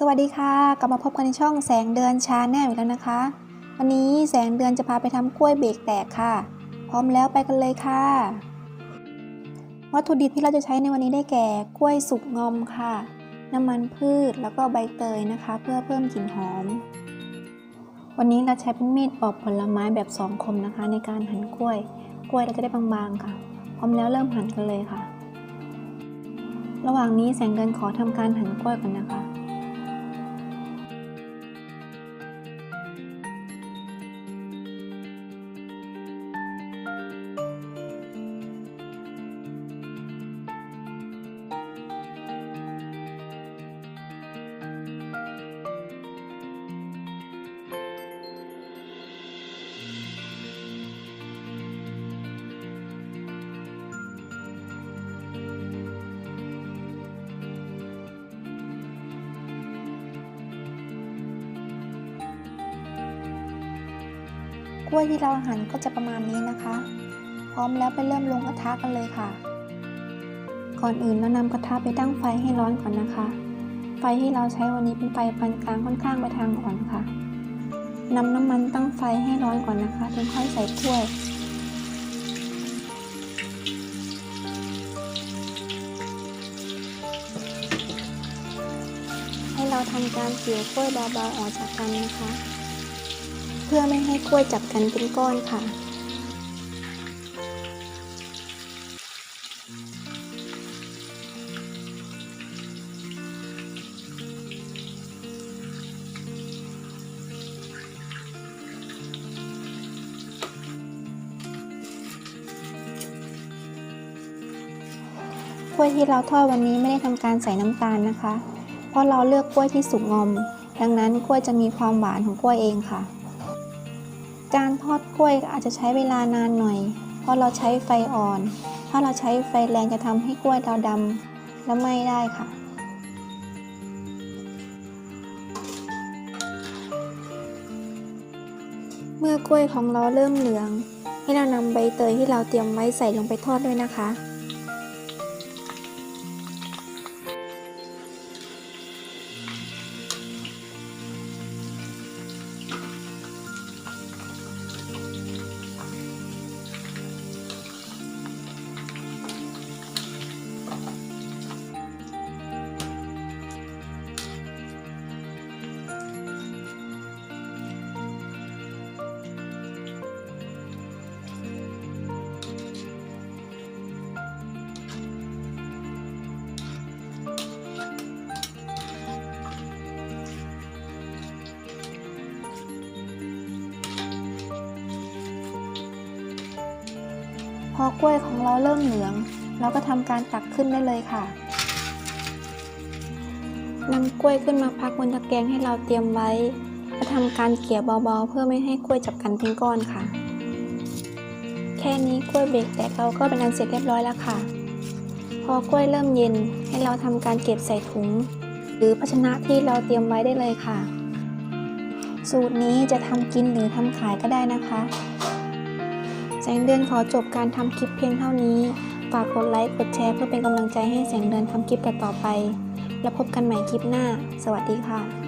สวัสดีค่ะ กลับมาพบกันในช่องแสงเดือนชาแนลอีกแล้วนะคะ วันนี้แสงเดือนจะพาไปทำกล้วยเบรกแตกค่ะ พร้อมแล้วไปกันเลยค่ะ วัตถุดิบที่เราจะใช้ในวันนี้ได้แก่กล้วยสุกงอมค่ะ น้ำมันพืชแล้วก็ใบเตยนะคะ เพื่อเพิ่มกลิ่นหอม วันนี้เราใช้เป็นมีดปอกผลไม้แบบสองคมนะคะ ในการหั่นกล้วย กล้วยเราจะได้บางๆค่ะ พร้อมแล้วเริ่มหั่นกันเลยค่ะ ระหว่างนี้แสงเดือนขอทำการหั่นกล้วยก่อนนะคะ กล้วยที่เราหั่นก็จะประมาณนี้นะคะ พร้อมแล้วไปเริ่มลงกระทะกันเลยค่ะ ก่อนอื่นเรานำกระทะไปตั้งไฟให้ร้อนก่อนนะคะ ไฟที่เราใช้วันนี้เป็นไฟปานกลางค่อนข้างไปทางอ่อนค่ะนำน้ำมันตั้งไฟให้ร้อนก่อนนะคะถึงค่อยใส่กล้วยให้เราทำการเกี่ยวกล้วยเบาๆออกจากกันนะคะ เพื่อไม่ให้กล้วยจับกันเป็นก้อนค่ะ กล้วยที่เราทอดวันนี้ไม่ได้ทำการใส่น้ำตาลนะคะ เพราะเราเลือกกล้วยที่สุกงอม ดังนั้นกล้วยจะมีความหวานของกล้วยเองค่ะ การทอดกล้วยอาจจะใช้เวลานานหน่อย เพราะเราใช้ไฟอ่อน ถ้าเราใช้ไฟแรงจะทำให้กล้วยเราดำและไหม้ได้ค่ะ เมื่อกล้วยของเราเริ่มเหลือง ให้เรานำใบเตยที่เราเตรียมไว้ใส่ลงไปทอดด้วยนะคะ พอกล้วยของเราเริ่มเหลือง เราก็ทำการตักขึ้นได้เลยค่ะนำกล้วยขึ้นมาพักบนตะแกรงให้เราเตรียมไว้แล้วทำการเกี่ยเบาๆ เพื่อไม่ให้กล้วยจับกันเป็นก้อนค่ะ แค่นี้กล้วยเบรกแตกเราก็เป็นอันเสร็จเรียบร้อยแล้วค่ะ พอกล้วยเริ่มเย็นให้เราทำการเก็บใส่ถุง หรือภาชนะที่เราเตรียมไว้ได้เลยค่ะ สูตรนี้จะทำกินหรือทำขายก็ได้นะคะ แสงเดือนขอจบการทำคลิปเพียงเท่านี้ ฝากกดไลค์ กดแชร์เพื่อเป็นกำลังใจให้แสงเดือนทำคลิปต่อไป แล้วพบกันใหม่คลิปหน้า สวัสดีค่ะ